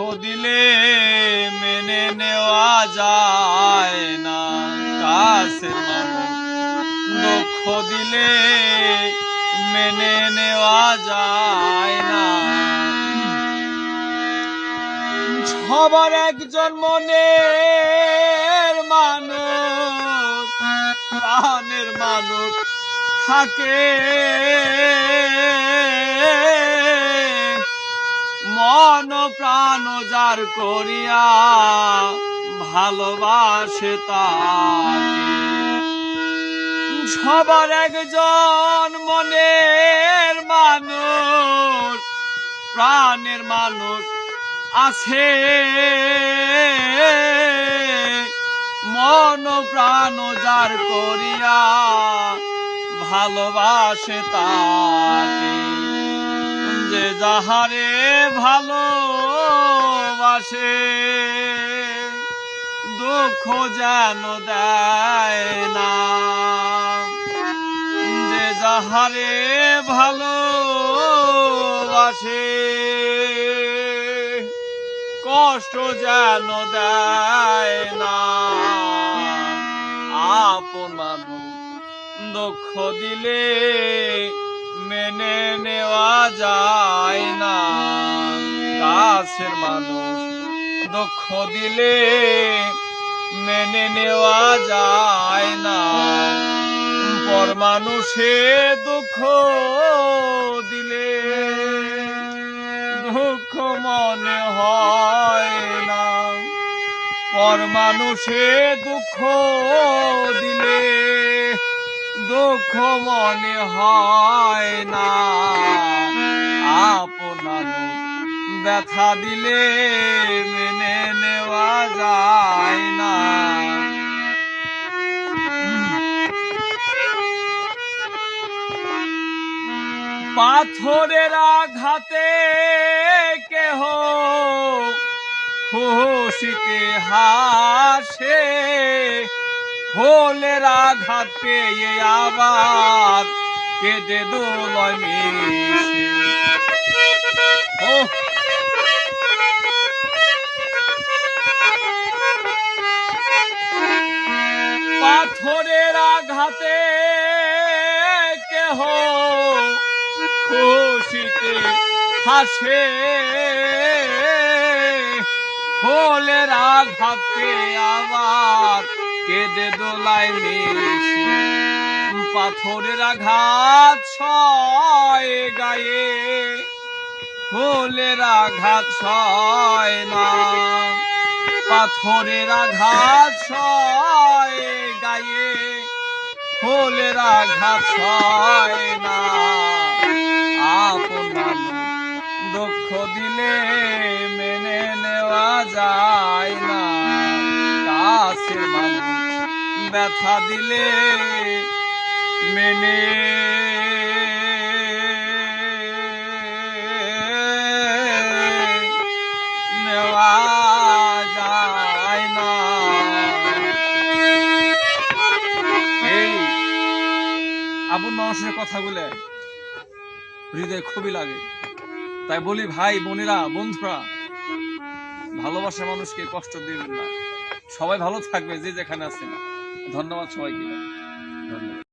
দুঃখ দিলে মেনে নেওয়া যায় না। মানুষ দুঃখ দিলে মেনে নেওয়া যায় না। সবার একজন মনের মানুষ, প্রাণের মানুষ থাকে। যার করিয়া ভালোবাসে তাকে। সবার একজন মনের মানুষ, প্রাণের মানুষ আছে। মন প্রাণ যার করিয়া ভালোবাসে তাকে। যে যাহারে ভালোবাসে দুঃখ যেন দেয় না। যে যাহারে ভালো ভালোবাসে, কষ্ট যেন দেয় না। আপন মানুষ দুঃখ দিলে মেনে নেওয়া যায় না। কাছের মানুষ দুঃখ দিলে মেনে নেওয়া যায় না। পর মানুষে দুঃখ দিলে দুঃখ মনে হয় না। পর মানুষে দুঃখ দিলে দুঃখ মনে হয় না। আপন মানুষ ব্যথা দিলে মেনে নেওয়া যায় না। পাথরের আঘাতে কেহ খুশিতে হাসে ফুলের আঘাত পেয়ে আবার কেটে দোলয় মিশে। পাথরের আঘাতে কেহ খুশিতে হাসে। ফুলের আঘাতে আবার কেঁদে দোলায় মিশে। পাথরের আঘাত ছয় গায়ে। ফুলের আঘাত ছয় না। পাথরের আঘাত ছয় ফুলের আঘাত হয় না। আপনার দুঃখ দিলে মেনে নেওয়া যায় না। কাছের মানুষ ব্যথা দিলে মেনে আপন মানুষের কথাগুলো হৃদয় খুবই লাগে। তাই বলি, ভাই, বোনেরা, বন্ধুরা ভালোবাসা মানুষকে কষ্ট দিবেন না। সবাই ভালো থাকবে যে যেখানে আছেন। ধন্যবাদ সবাইকে। ধন্যবাদ।